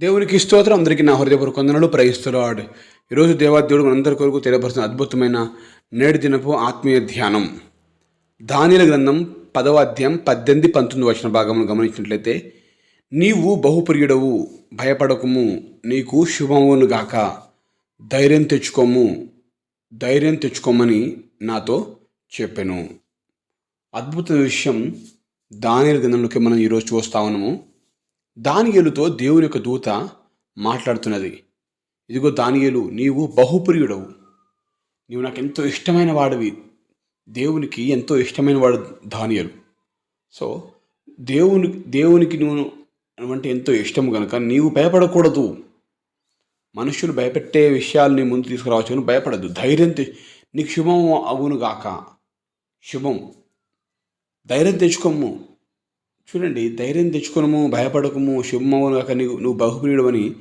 దేవునికి స్తోత్రం. అందరికీ నా హృదయపూర్వక వందనలు. ప్రయిస్తున్నాడు ఈరోజు దేవాదేవుడు మనందరి కొరకు తెలియపరిచిన అద్భుతమైన నేడు దినపు ఆత్మీయ ధ్యానం. దానిల గ్రంథం పదవ అధ్యాయం పద్దెనిమిది పంతొమ్మిది వచ్చిన భాగమును గమనించినట్లయితే నీవు బహుప్రియుడవు భయపడకము నీకు శుభమును గాక ధైర్యం తెచ్చుకోము ధైర్యం తెచ్చుకోమని నాతో చెప్పాను. అద్భుత విషయం దానిల గ్రంథంలోకి మనం ఈరోజు చూస్తా ఉన్నాము. దానియేలుతో దేవుని యొక్క దూత మాట్లాడుతున్నది. ఇదిగో దానియేలు నీవు బహుప్రియుడవు. నీవు నాకు ఎంతో ఇష్టమైన వాడివి. దేవునికి ఎంతో ఇష్టమైన వాడు దానియలు. సో దేవుని దేవునికి నువ్వు అంటే ఎంతో ఇష్టం కనుక నీవు భయపడకూడదు. మనుషులు భయపెట్టే విషయాలు నీ ముందు తీసుకురావచ్చు. కానీ భయపడద్దు. ధైర్యం నీకు శుభం అవును గాక. శుభం. ధైర్యం తెచ్చుకోము. చూడండి ధైర్యం తెచ్చుకోనము భయపడకము శుభమవును కాక నీవు నువ్వు బహుప్రియుడు అని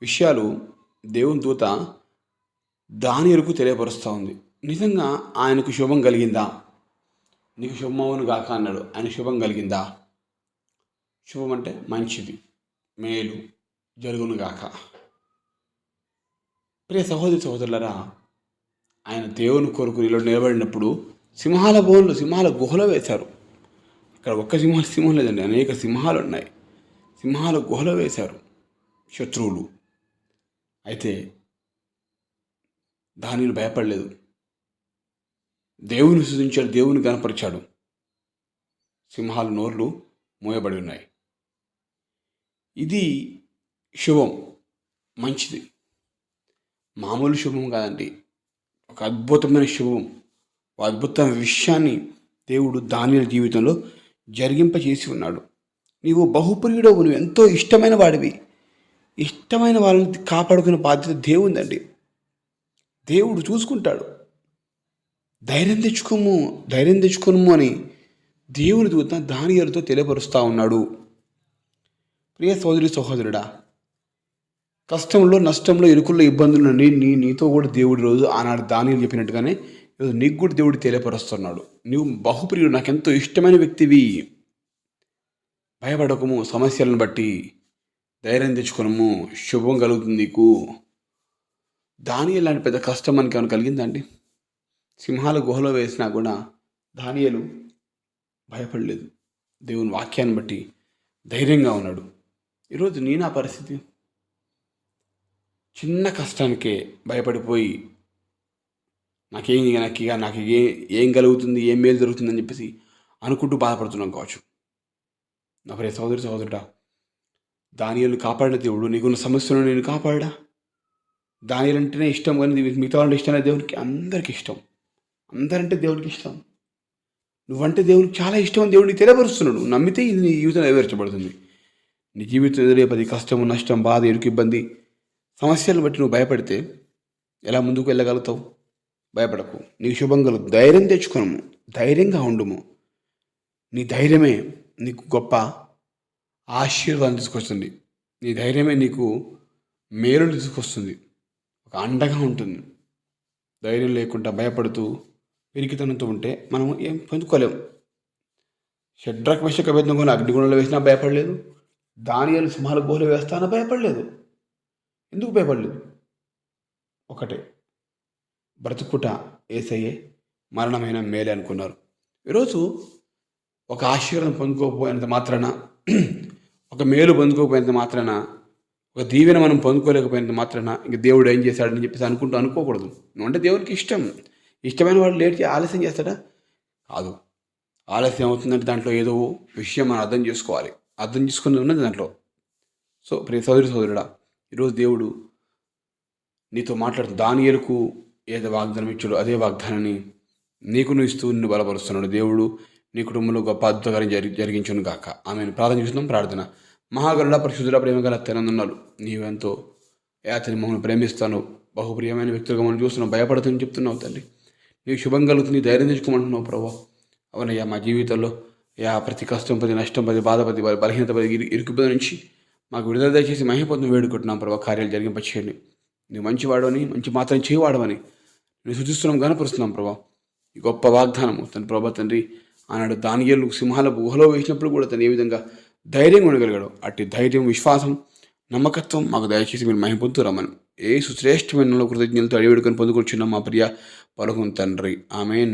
విషయాలు దేవుని దూత దాని ఎరుకు తెలియపరుస్తూ ఉంది. నిజంగా ఆయనకు శుభం కలిగిందా? నీకు శుభమవును గాక అన్నాడు. ఆయన శుభం కలిగిందా? శుభం అంటే మంచిది మేలు జరుగును గాక. ప్రియ సహోదరి సహోదరులరా ఆయన దేవుని కొరకు నిలబడినప్పుడు సింహాల బోన్లు సింహాల గుహలో వేశారు. ఇక్కడ ఒక్క సింహం సింహం లేదండి అనేక సింహాలు ఉన్నాయి. సింహాల గుహలో వేశారు శత్రువులు. అయితే దానిని భయపడలేదు. దేవుని సృజించాడు దేవుని కనపరిచాడు. సింహాల నోర్లు మోయబడి ఉన్నాయి. ఇది శుభం మంచిది. మామూలు శుభం కాదండి. ఒక అద్భుతమైన శుభం. ఒక అద్భుతమైన విషయాన్ని దేవుడు దాని జీవితంలో జరిగింపచేసి ఉన్నాడు నీవు బహుప్రియుడవు నువ్వు ఎంతో ఇష్టమైన వాడివి. ఇష్టమైన వాళ్ళని కాపాడుకునే బాధ్యత దేవుందండి. దేవుడు చూసుకుంటాడు. ధైర్యం తెచ్చుకోము ధైర్యం తెచ్చుకోము అని దేవుని దూత దానియాలతో తెలియపరుస్తూ ఉన్నాడు. ప్రియ సోదరి సహోదరుడా కష్టంలో నష్టంలో ఇరుకుల్లో ఇబ్బందులు నీ నీ నీతో కూడా దేవుడి రోజు ఆనాడు దాని చెప్పినట్టుగానే ఈరోజు నీకు కూడా దేవుడు తెలియపరుస్తున్నాడు. నువ్వు బహుప్రియుడు నాకెంతో ఇష్టమైన వ్యక్తివి. భయపడకము సమస్యలను బట్టి ధైర్యం తెచ్చుకోనము శుభం కలుగుతుంది నీకు. దానియలు లాంటి పెద్ద కష్టం మనకి ఏమైనా కలిగిందండి సింహాల గుహలో వేసినా కూడా దానియలు భయపడలేదు. దేవుని వాక్యాన్ని బట్టి ధైర్యంగా ఉన్నాడు. ఈరోజు నేను ఆ పరిస్థితి? చిన్న కష్టానికే భయపడిపోయి నాకేం నాకు ఇక నాకు ఏ ఏం కలుగుతుంది ఏం మేలు జరుగుతుందని చెప్పేసి అనుకుంటూ బాధపడుతున్నాం కావచ్చు. నా ప్రియ సోదరి సోదరుడా దానియలను కాపాడిన దేవుడు నీకున్న సమస్యలను నేను కాపాడా? దానిలంటేనే ఇష్టం కానీ మిగతా వాళ్ళ ఇష్టం దేవునికి అందరికి ఇష్టం. అందరంటే దేవునికి ఇష్టం. నువ్వంటే దేవునికి చాలా ఇష్టం అని దేవుడికి తెలియపరుస్తున్నాడు. నమ్మితే ఇది నీ జీవితం నెరవేర్చబడుతుంది. నీ జీవితం ఎదురే పది కష్టము నష్టం బాధ ఎరుకు ఇబ్బంది సమస్యలను బట్టి నువ్వు భయపడితే ఎలా ముందుకు వెళ్ళగలుగుతావు? భయపడకు. నీకు శుభం కలుగు. ధైర్యం తెచ్చుకునము. ధైర్యంగా ఉండుము. నీ ధైర్యమే నీకు గొప్ప ఆశీర్వాదం తీసుకొస్తుంది. నీ ధైర్యమే నీకు మేలును తీసుకొస్తుంది. ఒక అండగా ఉంటుంది. ధైర్యం లేకుండా భయపడుతూ పిరికితనంతో ఉంటే మనం ఏం పొందుకోలేము షడ్రక్ విషక వేదన అగ్నిగుణంలో వేసినా భయపడలేదు. దానియాలు సింహాల గోలు వేస్తానా భయపడలేదు. ఎందుకు భయపడలేదు? ఒకటే. బ్రతుకుట ఏసయ్యే మరణమైన మేలే అనుకున్నారు. ఈరోజు ఒక ఆశీర్వాదం పొందుకోకపోయినంత మాత్రాన ఒక మేలు పొందుకోకపోయినంత మాత్రాన ఒక దీవెన మనం పొందుకోలేకపోయినంత మాత్రాన ఇంక దేవుడు ఏం చేశాడని చెప్పేసి అనుకుంటూ అనుకోకూడదు. అంటే దేవునికి ఇష్టం. ఇష్టమైన వాడు లేట్ ఆలస్యం చేస్తాడా? కాదు. ఆలస్యం అవుతుందంటే దాంట్లో ఏదో విషయం మనం అర్థం చేసుకోవాలి. అర్థం చేసుకుని ఉన్నది దాంట్లో. సో ప్రియ సోదరి సోదరుడా ఈరోజు దేవుడు నీతో మాట్లాడుతూ దాని ఎరుకు ఏదో వాగ్దానం ఇచ్చాడు అదే వాగ్దానాన్ని నీకు నువ్వు ఇస్తూ నిన్ను బలపరుస్తున్నాడు. దేవుడు నీ కుటుంబంలో గొప్ప అద్భుతకార్యం జరి జరిగించును గాక. ఆమెను. ప్రార్థన చేస్తున్నాం ప్రార్థన. మహాగరుడ పరిశుద్ధుల ప్రేమ గల తెలంగాణలు నీవెంతో అతని మమ్మల్ని ప్రేమిస్తాను బహుప్రియమైన వ్యక్తులుగా మనం చూస్తున్నావు భయపడుతుందని చెప్తున్నావు తండ్రి నీకు శుభం కలుగుతుంది ధైర్యం తెచ్చుకోమంటున్నావు ప్రభా. అవునయ్యా మా జీవితంలో యా ప్రతి కష్టం ప్రతి నష్టం ప్రతి బాధ ప్రతి బలహీనత ప్రతి ఇరు నుంచి మాకు విడుదల దయచేసి మహిపోతున్న వేడుకుంటున్నాం ప్రభావ కార్యాలు జరిగింపచేయండి. నువ్వు మంచివాడవని మంచి మాత్రం చేయవాడవని నేను సూచిస్తున్నాం గనపరుస్తున్నాం ప్రభా. ఈ గొప్ప వాగ్దానము తన ప్రభా తండ్రి ఆనాడు దానియలు సింహాల గుహలో వేసినప్పుడు కూడా తను ఏ విధంగా ధైర్యంగా ఉండగలిగాడు అట్టి ధైర్యం విశ్వాసం నమ్మకత్వం మాకు దయచేసి మీరు మహిపొందుతూ రమ్మను. ఏ సుశ్రేష్టమైన కృతజ్ఞతలతో అడివేడుకొని పొందుకొచ్చున్నాం మా ప్రియ పలుకుని తండ్రి. ఆమె